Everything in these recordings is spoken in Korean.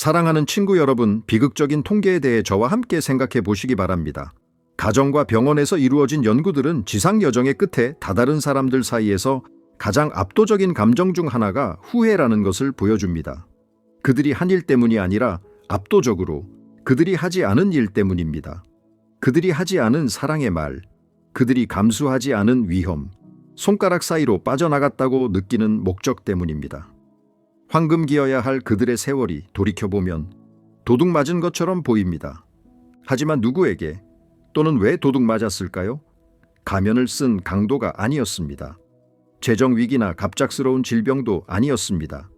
사랑하는 친구 여러분, 비극적인 통계에 대해 저와 함께 생각해 보시기 바랍니다. 가정과 병원에서 이루어진 연구들은 지상 여정의 끝에 다다른 사람들 사이에서 가장 압도적인 감정 중 하나가 후회라는 것을 보여줍니다. 그들이 한 일 때문이 아니라 압도적으로 그들이 하지 않은 일 때문입니다. 그들이 하지 않은 사랑의 말, 그들이 감수하지 않은 위험, 손가락 사이로 빠져나갔다고 느끼는 목적 때문입니다. 황금기어야 할 그들의 세월이 돌이켜보면 도둑 맞은 것처럼 보입니다. 하지만 누구에게 또는 왜 도둑 맞았을까요? 가면을 쓴 강도가 아니었습니다. 재정 위기나 갑작스러운 질병도 아니었습니다.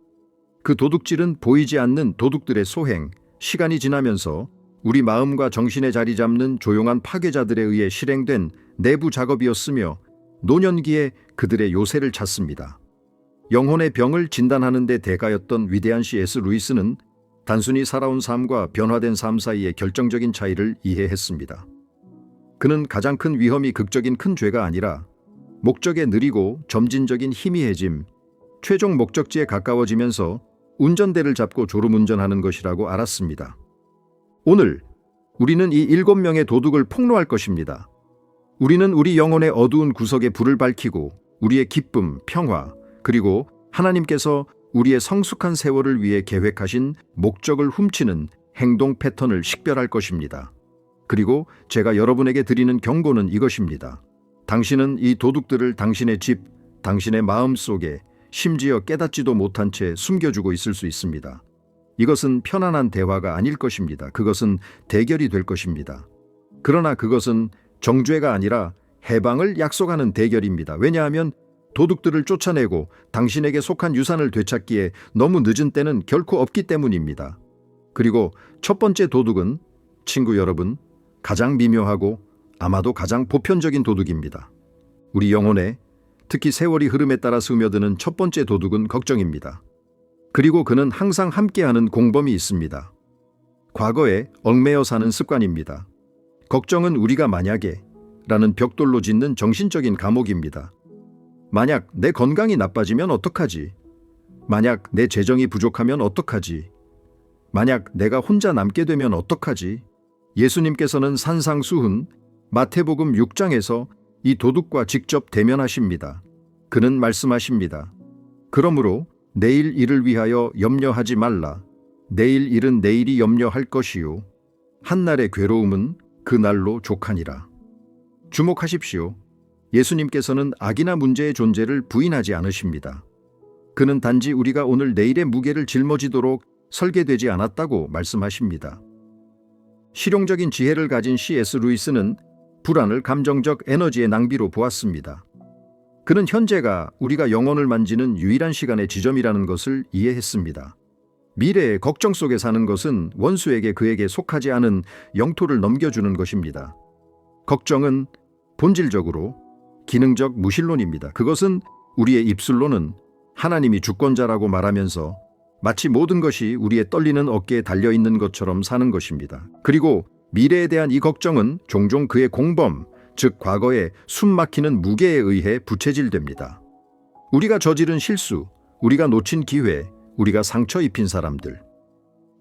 그 도둑질은 보이지 않는 도둑들의 소행, 시간이 지나면서 우리 마음과 정신에 자리 잡는 조용한 파괴자들에 의해 실행된 내부 작업이었으며 노년기에 그들의 요새를 찾습니다. 영혼의 병을 진단하는 데 대가였던 위대한 C.S. 루이스는 단순히 살아온 삶과 변화된 삶 사이의 결정적인 차이를 이해했습니다. 그는 가장 큰 위험이 극적인 큰 죄가 아니라 목적에 느리고 점진적인 희미해짐, 최종 목적지에 가까워지면서 운전대를 잡고 졸음운전하는 것이라고 알았습니다. 오늘 우리는 이 일곱 명의 도둑을 폭로할 것입니다. 우리는 우리 영혼의 어두운 구석에 불을 밝히고 우리의 기쁨, 평화, 그리고 하나님께서 우리의 성숙한 세월을 위해 계획하신 목적을 훔치는 행동 패턴을 식별할 것입니다. 그리고 제가 여러분에게 드리는 경고는 이것입니다. 당신은 이 도둑들을 당신의 집, 당신의 마음 속에 심지어 깨닫지도 못한 채 숨겨주고 있을 수 있습니다. 이것은 편안한 대화가 아닐 것입니다. 그것은 대결이 될 것입니다. 그러나 그것은 정죄가 아니라 해방을 약속하는 대결입니다. 왜냐하면 도둑들을 쫓아내고 당신에게 속한 유산을 되찾기에 너무 늦은 때는 결코 없기 때문입니다. 그리고 첫 번째 도둑은 친구 여러분, 가장 미묘하고 아마도 가장 보편적인 도둑입니다. 우리 영혼에 특히 세월이 흐름에 따라 스며드는 첫 번째 도둑은 걱정입니다. 그리고 그는 항상 함께하는 공범이 있습니다. 과거에 얽매여 사는 습관입니다. 걱정은 우리가 만약에 라는 벽돌로 짓는 정신적인 감옥입니다. 만약 내 건강이 나빠지면 어떡하지? 만약 내 재정이 부족하면 어떡하지? 만약 내가 혼자 남게 되면 어떡하지? 예수님께서는 산상수훈 마태복음 6장에서 이 도둑과 직접 대면하십니다. 그는 말씀하십니다. 그러므로 내일 일을 위하여 염려하지 말라. 내일 일은 내일이 염려할 것이요. 한날의 괴로움은 그 날로 족하니라. 주목하십시오. 예수님께서는 악이나 문제의 존재를 부인하지 않으십니다. 그는 단지 우리가 오늘 내일의 무게를 짊어지도록 설계되지 않았다고 말씀하십니다. 실용적인 지혜를 가진 C.S. 루이스는 불안을 감정적 에너지의 낭비로 보았습니다. 그는 현재가 우리가 영혼을 만지는 유일한 시간의 지점이라는 것을 이해했습니다. 미래의 걱정 속에 사는 것은 원수에게 그에게 속하지 않은 영토를 넘겨주는 것입니다. 걱정은 본질적으로 기능적 무신론입니다. 그것은 우리의 입술로는 하나님이 주권자라고 말하면서 마치 모든 것이 우리의 떨리는 어깨에 달려 있는 것처럼 사는 것입니다. 그리고 미래에 대한 이 걱정은 종종 그의 공범, 즉 과거의 숨막히는 무게에 의해 부채질됩니다. 우리가 저지른 실수, 우리가 놓친 기회, 우리가 상처 입힌 사람들.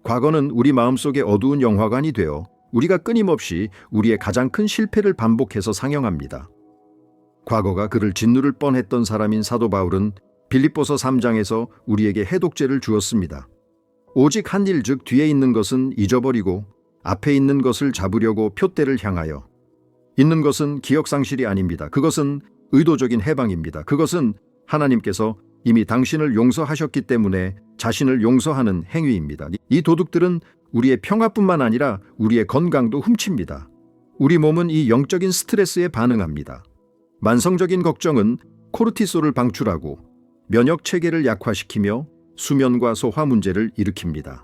과거는 우리 마음속에 어두운 영화관이 되어 우리가 끊임없이 우리의 가장 큰 실패를 반복해서 상영합니다. 과거가 그를 짓누를 뻔했던 사람인 사도 바울은 빌립보서 3장에서 우리에게 해독제를 주었습니다. 오직 한 일 즉 뒤에 있는 것은 잊어버리고 앞에 있는 것을 잡으려고 표대를 향하여 있는 것은 기억 상실이 아닙니다. 그것은 의도적인 해방입니다. 그것은 하나님께서 이미 당신을 용서하셨기 때문에 자신을 용서하는 행위입니다. 이 도둑들은 우리의 평화뿐만 아니라 우리의 건강도 훔칩니다. 우리 몸은 이 영적인 스트레스에 반응합니다. 만성적인 걱정은 코르티솔을 방출하고 면역 체계를 약화시키며 수면과 소화 문제를 일으킵니다.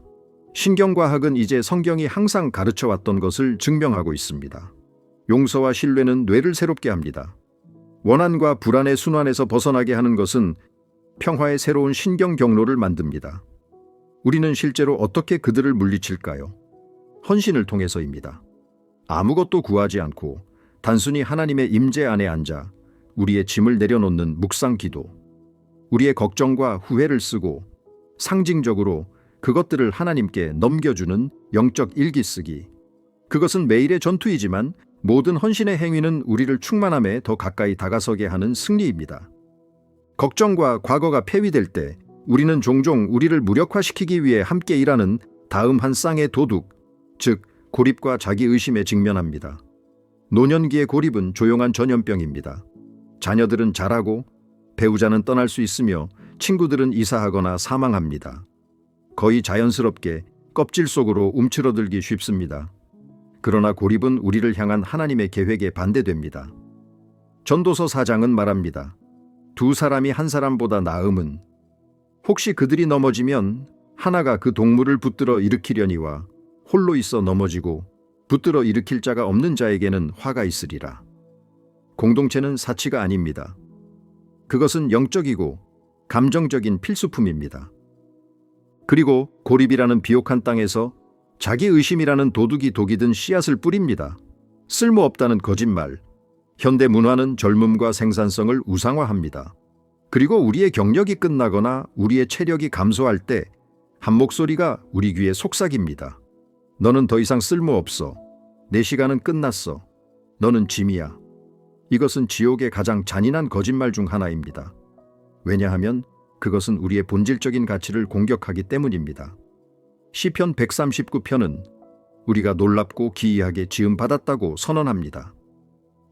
신경과학은 이제 성경이 항상 가르쳐 왔던 것을 증명하고 있습니다. 용서와 신뢰는 뇌를 새롭게 합니다. 원한과 불안의 순환에서 벗어나게 하는 것은 평화의 새로운 신경 경로를 만듭니다. 우리는 실제로 어떻게 그들을 물리칠까요? 헌신을 통해서입니다. 아무것도 구하지 않고 단순히 하나님의 임재 안에 앉아 우리의 짐을 내려놓는 묵상 기도, 우리의 걱정과 후회를 쓰고 상징적으로 그것들을 하나님께 넘겨주는 영적 일기 쓰기. 그것은 매일의 전투이지만 모든 헌신의 행위는 우리를 충만함에 더 가까이 다가서게 하는 승리입니다. 걱정과 과거가 폐위될 때 우리는 종종 우리를 무력화시키기 위해 함께 일하는 다음 한 쌍의 도둑, 즉 고립과 자기 의심에 직면합니다. 노년기의 고립은 조용한 전염병입니다. 자녀들은 자라고 배우자는 떠날 수 있으며 친구들은 이사하거나 사망합니다. 거의 자연스럽게 껍질 속으로 움츠러들기 쉽습니다. 그러나 고립은 우리를 향한 하나님의 계획에 반대됩니다. 전도서 4장은 말합니다. 두 사람이 한 사람보다 나음은 혹시 그들이 넘어지면 하나가 그 동물을 붙들어 일으키려니와 홀로 있어 넘어지고 붙들어 일으킬 자가 없는 자에게는 화가 있으리라. 공동체는 사치가 아닙니다. 그것은 영적이고 감정적인 필수품입니다. 그리고 고립이라는 비옥한 땅에서 자기 의심이라는 도둑이 독이 든 씨앗을 뿌립니다. 쓸모없다는 거짓말. 현대 문화는 젊음과 생산성을 우상화합니다. 그리고 우리의 경력이 끝나거나 우리의 체력이 감소할 때 한 목소리가 우리 귀에 속삭입니다. 너는 더 이상 쓸모없어. 내 시간은 끝났어. 너는 짐이야. 이것은 지옥의 가장 잔인한 거짓말 중 하나입니다. 왜냐하면 그것은 우리의 본질적인 가치를 공격하기 때문입니다. 시편 139편은 우리가 놀랍고 기이하게 지음 받았다고 선언합니다.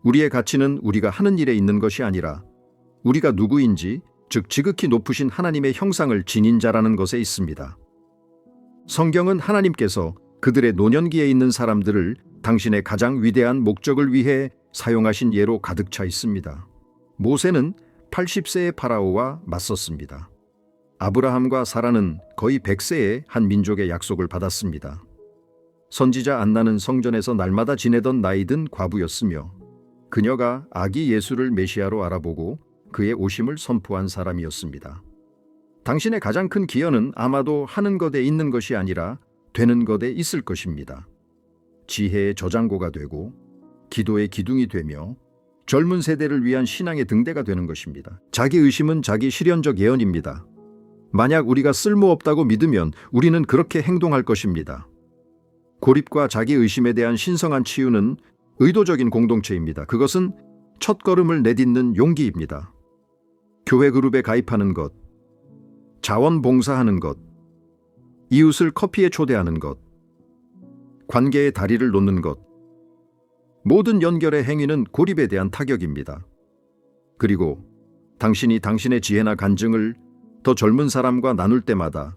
우리의 가치는 우리가 하는 일에 있는 것이 아니라 우리가 누구인지, 즉 지극히 높으신 하나님의 형상을 지닌 자라는 것에 있습니다. 성경은 하나님께서 그들의 노년기에 있는 사람들을 당신의 가장 위대한 목적을 위해 사용하신 예로 가득 차 있습니다. 모세는 80세의 파라오와 맞섰습니다. 아브라함과 사라는 거의 100세의 한 민족의 약속을 받았습니다. 선지자 안나는 성전에서 날마다 지내던 나이든 과부였으며 그녀가 아기 예수를 메시아로 알아보고 그의 오심을 선포한 사람이었습니다. 당신의 가장 큰 기여는 아마도 하는 것에 있는 것이 아니라 되는 것에 있을 것입니다. 지혜의 저장고가 되고 기도의 기둥이 되며 젊은 세대를 위한 신앙의 등대가 되는 것입니다. 자기 의심은 자기 실현적 예언입니다. 만약 우리가 쓸모없다고 믿으면 우리는 그렇게 행동할 것입니다. 고립과 자기 의심에 대한 신성한 치유는 의도적인 공동체입니다. 그것은 첫 걸음을 내딛는 용기입니다. 교회 그룹에 가입하는 것, 자원 봉사하는 것, 이웃을 커피에 초대하는 것, 관계의 다리를 놓는 것, 모든 연결의 행위는 고립에 대한 타격입니다. 그리고 당신이 당신의 지혜나 간증을 더 젊은 사람과 나눌 때마다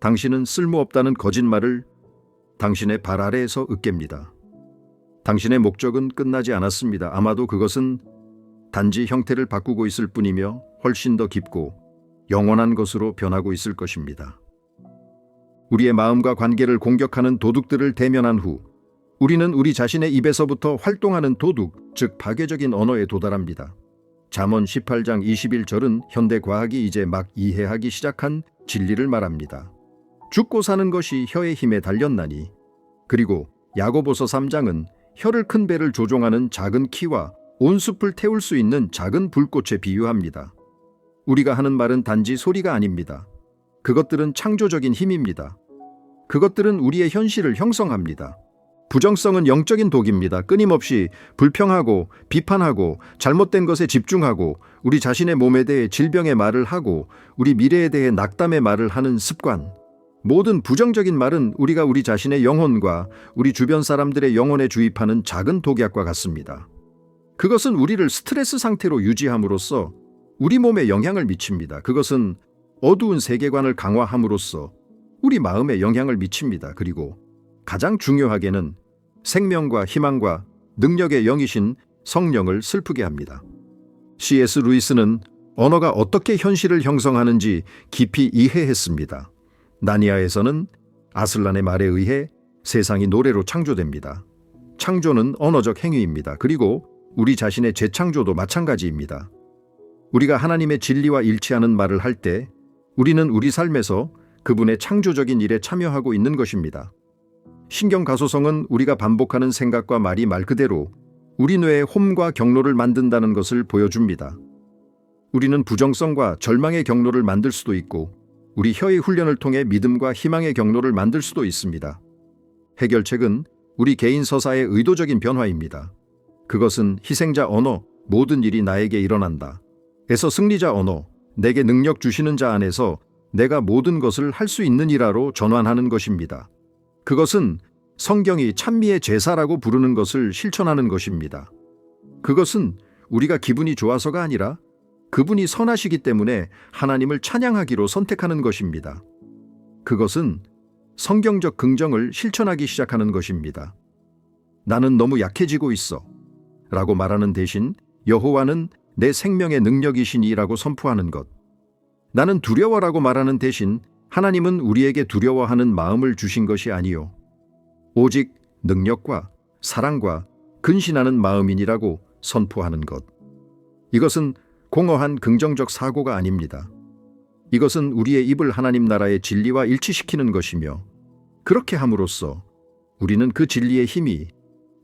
당신은 쓸모없다는 거짓말을 당신의 발 아래에서 으깹니다. 당신의 목적은 끝나지 않았습니다. 아마도 그것은 단지 형태를 바꾸고 있을 뿐이며 훨씬 더 깊고 영원한 것으로 변하고 있을 것입니다. 우리의 마음과 관계를 공격하는 도둑들을 대면한 후 우리는 우리 자신의 입에서부터 활동하는 도둑, 즉 파괴적인 언어에 도달합니다. 잠언 18장 21절은 현대 과학이 이제 막 이해하기 시작한 진리를 말합니다. 죽고 사는 것이 혀의 힘에 달렸나니 그리고 야고보서 3장은 혀를 큰 배를 조종하는 작은 키와 온 숲을 태울 수 있는 작은 불꽃에 비유합니다. 우리가 하는 말은 단지 소리가 아닙니다. 그것들은 창조적인 힘입니다. 그것들은 우리의 현실을 형성합니다. 부정성은 영적인 독입니다. 끊임없이 불평하고 비판하고 잘못된 것에 집중하고 우리 자신의 몸에 대해 질병의 말을 하고 우리 미래에 대해 낙담의 말을 하는 습관. 모든 부정적인 말은 우리가 우리 자신의 영혼과 우리 주변 사람들의 영혼에 주입하는 작은 독약과 같습니다. 그것은 우리를 스트레스 상태로 유지함으로써 우리 몸에 영향을 미칩니다. 그것은 어두운 세계관을 강화함으로써 우리 마음에 영향을 미칩니다. 그리고 가장 중요하게는 생명과 희망과 능력의 영이신 성령을 슬프게 합니다. C.S. 루이스는 언어가 어떻게 현실을 형성하는지 깊이 이해했습니다. 나니아에서는 아슬란의 말에 의해 세상이 노래로 창조됩니다. 창조는 언어적 행위입니다. 그리고 우리 자신의 재창조도 마찬가지입니다. 우리가 하나님의 진리와 일치하는 말을 할 때 우리는 우리 삶에서 그분의 창조적인 일에 참여하고 있는 것입니다. 신경 가소성은 우리가 반복하는 생각과 말이 말 그대로 우리 뇌의 홈과 경로를 만든다는 것을 보여줍니다. 우리는 부정성과 절망의 경로를 만들 수도 있고 우리 혀의 훈련을 통해 믿음과 희망의 경로를 만들 수도 있습니다. 해결책은 우리 개인 서사의 의도적인 변화입니다. 그것은 희생자 언어, 모든 일이 나에게 일어난다. 에서 승리자 언어, 내게 능력 주시는 자 안에서 내가 모든 것을 할 수 있는 이라로 전환하는 것입니다. 그것은 성경이 찬미의 제사라고 부르는 것을 실천하는 것입니다. 그것은 우리가 기분이 좋아서가 아니라 그분이 선하시기 때문에 하나님을 찬양하기로 선택하는 것입니다. 그것은 성경적 긍정을 실천하기 시작하는 것입니다. 나는 너무 약해지고 있어. 라고 말하는 대신 여호와는 내 생명의 능력이시니라고 선포하는 것. 나는 두려워라고 말하는 대신 하나님은 우리에게 두려워하는 마음을 주신 것이 아니요. 오직 능력과 사랑과 근신하는 마음이니라고 선포하는 것. 이것은 공허한 긍정적 사고가 아닙니다. 이것은 우리의 입을 하나님 나라의 진리와 일치시키는 것이며 그렇게 함으로써 우리는 그 진리의 힘이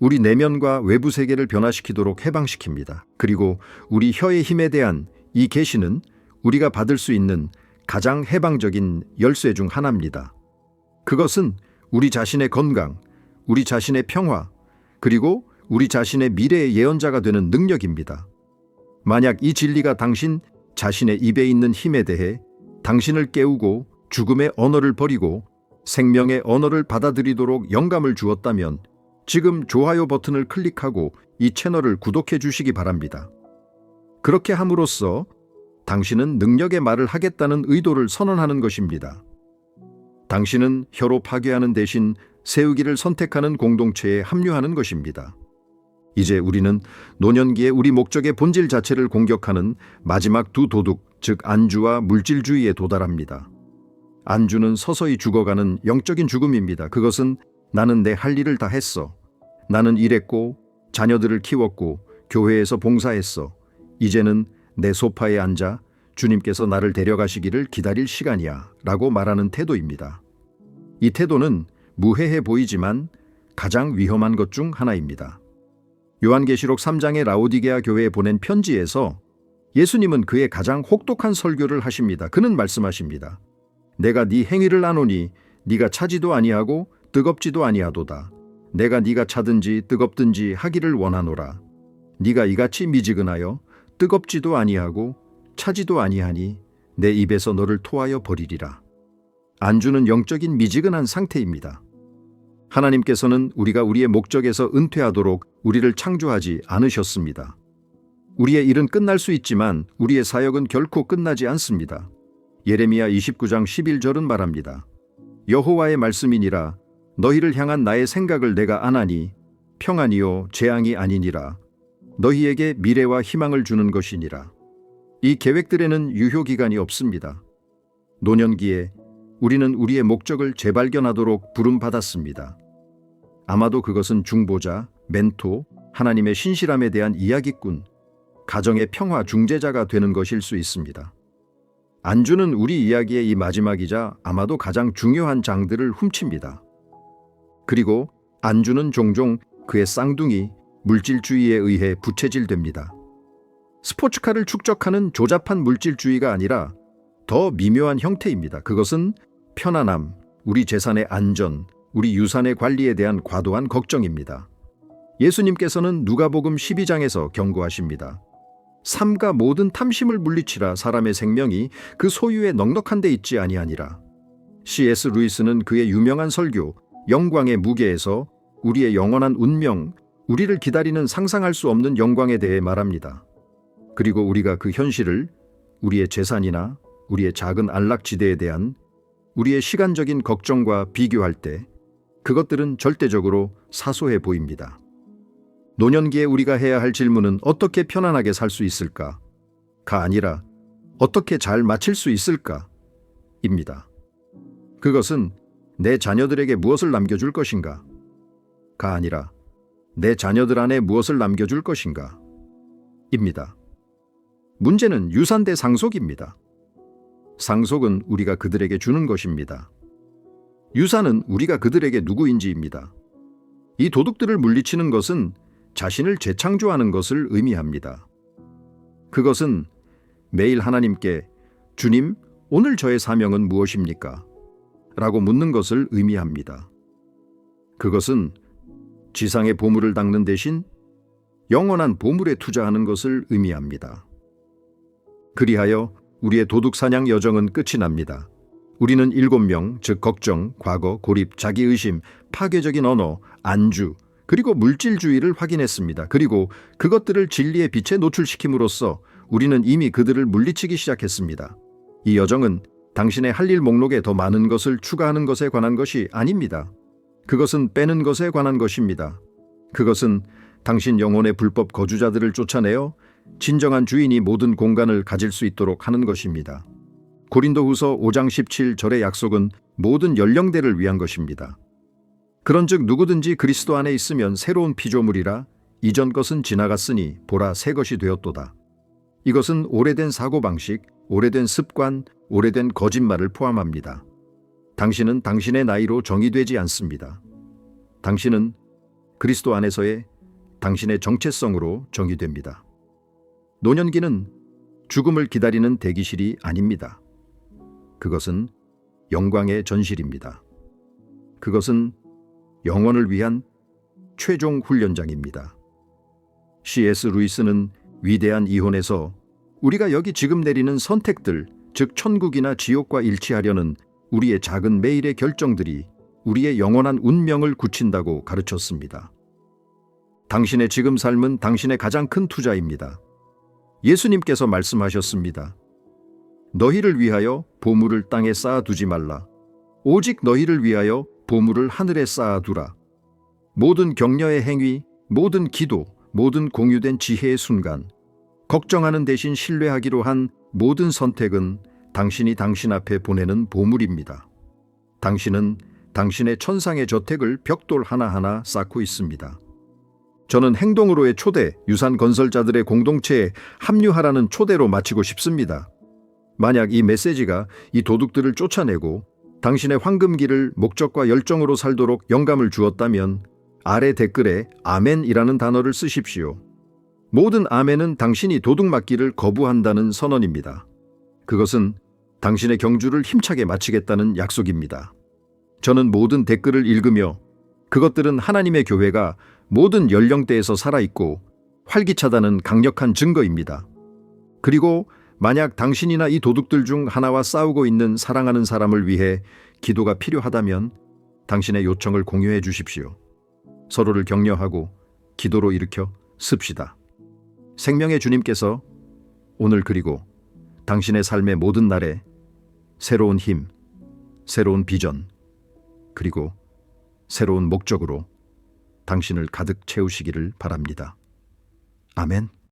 우리 내면과 외부 세계를 변화시키도록 해방시킵니다. 그리고 우리 혀의 힘에 대한 이 계시는 우리가 받을 수 있는 가장 해방적인 열쇠 중 하나입니다. 그것은 우리 자신의 건강, 우리 자신의 평화, 그리고 우리 자신의 미래의 예언자가 되는 능력입니다. 만약 이 진리가 당신 자신의 입에 있는 힘에 대해 당신을 깨우고 죽음의 언어를 버리고 생명의 언어를 받아들이도록 영감을 주었다면 지금 좋아요 버튼을 클릭하고 이 채널을 구독해 주시기 바랍니다. 그렇게 함으로써 당신은 능력의 말을 하겠다는 의도를 선언하는 것입니다. 당신은 혀로 파괴하는 대신 세우기를 선택하는 공동체에 합류하는 것입니다. 이제 우리는 노년기에 우리 목적의 본질 자체를 공격하는 마지막 두 도둑, 즉 안주와 물질주의에 도달합니다. 안주는 서서히 죽어가는 영적인 죽음입니다. 그것은 나는 내 할 일을 다 했어. 나는 일했고 자녀들을 키웠고 교회에서 봉사했어. 이제는 내 소파에 앉아 주님께서 나를 데려가시기를 기다릴 시간이야. 라고 말하는 태도입니다. 이 태도는 무해해 보이지만 가장 위험한 것 중 하나입니다. 요한계시록 3장의 라오디게아 교회에 보낸 편지에서 예수님은 그의 가장 혹독한 설교를 하십니다. 그는 말씀하십니다. 내가 네 행위를 아노니 네가 차지도 아니하고 뜨겁지도 아니하도다. 내가 네가 차든지 뜨겁든지 하기를 원하노라. 네가 이같이 미지근하여 뜨겁지도 아니하고 차지도 아니하니 내 입에서 너를 토하여 버리리라. 안주는 영적인 미지근한 상태입니다. 하나님께서는 우리가 우리의 목적에서 은퇴하도록 우리를 창조하지 않으셨습니다. 우리의 일은 끝날 수 있지만 우리의 사역은 결코 끝나지 않습니다. 예레미야 29장 11절은 말합니다. 여호와의 말씀이니라 너희를 향한 나의 생각을 내가 아나니 평안이요 재앙이 아니니라 너희에게 미래와 희망을 주는 것이니라. 이 계획들에는 유효 기간이 없습니다. 노년기에 우리는 우리의 목적을 재발견하도록 부름 받았습니다. 아마도 그것은 중보자, 멘토, 하나님의 신실함에 대한 이야기꾼, 가정의 평화 중재자가 되는 것일 수 있습니다. 안주는 우리 이야기의 이 마지막이자 아마도 가장 중요한 장들을 훔칩니다. 그리고 안주는 종종 그의 쌍둥이 물질주의에 의해 부채질됩니다. 스포츠카를 축적하는 조잡한 물질주의가 아니라 더 미묘한 형태입니다. 그것은 편안함, 우리 재산의 안전, 우리 유산의 관리에 대한 과도한 걱정입니다. 예수님께서는 누가복음 12장에서 경고하십니다. 삼가 모든 탐심을 물리치라 사람의 생명이 그 소유에 넉넉한 데 있지 아니하니라. C.S. 루이스는 그의 유명한 설교 영광의 무게에서 우리의 영원한 운명, 우리를 기다리는 상상할 수 없는 영광에 대해 말합니다. 그리고 우리가 그 현실을 우리의 재산이나 우리의 작은 안락지대에 대한 우리의 시간적인 걱정과 비교할 때 그것들은 절대적으로 사소해 보입니다. 노년기에 우리가 해야 할 질문은 어떻게 편안하게 살 수 있을까? 가 아니라 어떻게 잘 마칠 수 있을까? 입니다. 그것은 내 자녀들에게 무엇을 남겨줄 것인가? 가 아니라 내 자녀들 안에 무엇을 남겨줄 것인가? 입니다. 문제는 유산 대 상속입니다. 상속은 우리가 그들에게 주는 것입니다. 유산은 우리가 그들에게 누구인지입니다. 이 도둑들을 물리치는 것은 자신을 재창조하는 것을 의미합니다. 그것은 매일 하나님께 주님, 오늘 저의 사명은 무엇입니까? 라고 묻는 것을 의미합니다. 그것은 지상의 보물을 닦는 대신 영원한 보물에 투자하는 것을 의미합니다. 그리하여 우리의 도둑 사냥 여정은 끝이 납니다. 우리는 일곱 명, 즉 걱정, 과거, 고립, 자기의심, 파괴적인 언어, 안주, 그리고 물질주의를 확인했습니다. 그리고 그것들을 진리의 빛에 노출시킴으로써 우리는 이미 그들을 물리치기 시작했습니다. 이 여정은 당신의 할 일 목록에 더 많은 것을 추가하는 것에 관한 것이 아닙니다. 그것은 빼는 것에 관한 것입니다. 그것은 당신 영혼의 불법 거주자들을 쫓아내어 진정한 주인이 모든 공간을 가질 수 있도록 하는 것입니다. 고린도후서 5장 17절의 약속은 모든 연령대를 위한 것입니다. 그런즉 누구든지 그리스도 안에 있으면 새로운 피조물이라 이전 것은 지나갔으니 보라 새 것이 되었도다. 이것은 오래된 사고방식, 오래된 습관, 오래된 거짓말을 포함합니다. 당신은 당신의 나이로 정의되지 않습니다. 당신은 그리스도 안에서의 당신의 정체성으로 정의됩니다. 노년기는 죽음을 기다리는 대기실이 아닙니다. 그것은 영광의 전실입니다. 그것은 영원을 위한 최종 훈련장입니다. C.S. 루이스는 위대한 이혼에서 우리가 여기 지금 내리는 선택들, 즉 천국이나 지옥과 일치하려는 우리의 작은 매일의 결정들이 우리의 영원한 운명을 굳힌다고 가르쳤습니다. 당신의 지금 삶은 당신의 가장 큰 투자입니다. 예수님께서 말씀하셨습니다. 너희를 위하여 보물을 땅에 쌓아두지 말라. 오직 너희를 위하여 보물을 하늘에 쌓아두라. 모든 격려의 행위, 모든 기도, 모든 공유된 지혜의 순간, 걱정하는 대신 신뢰하기로 한 모든 선택은 당신이 당신 앞에 보내는 보물입니다. 당신은 당신의 천상의 저택을 벽돌 하나하나 쌓고 있습니다. 저는 행동으로의 초대, 유산 건설자들의 공동체에 합류하라는 초대로 마치고 싶습니다. 만약 이 메시지가 이 도둑들을 쫓아내고 당신의 황금기를 목적과 열정으로 살도록 영감을 주었다면 아래 댓글에 아멘이라는 단어를 쓰십시오. 모든 아멘은 당신이 도둑 맞기를 거부한다는 선언입니다. 그것은 당신의 경주를 힘차게 마치겠다는 약속입니다. 저는 모든 댓글을 읽으며 그것들은 하나님의 교회가 모든 연령대에서 살아있고 활기차다는 강력한 증거입니다. 그리고 만약 당신이나 이 도둑들 중 하나와 싸우고 있는 사랑하는 사람을 위해 기도가 필요하다면 당신의 요청을 공유해 주십시오. 서로를 격려하고 기도로 일으켜 습시다. 생명의 주님께서 오늘 그리고 당신의 삶의 모든 날에 새로운 힘, 새로운 비전, 그리고 새로운 목적으로 당신을 가득 채우시기를 바랍니다. 아멘.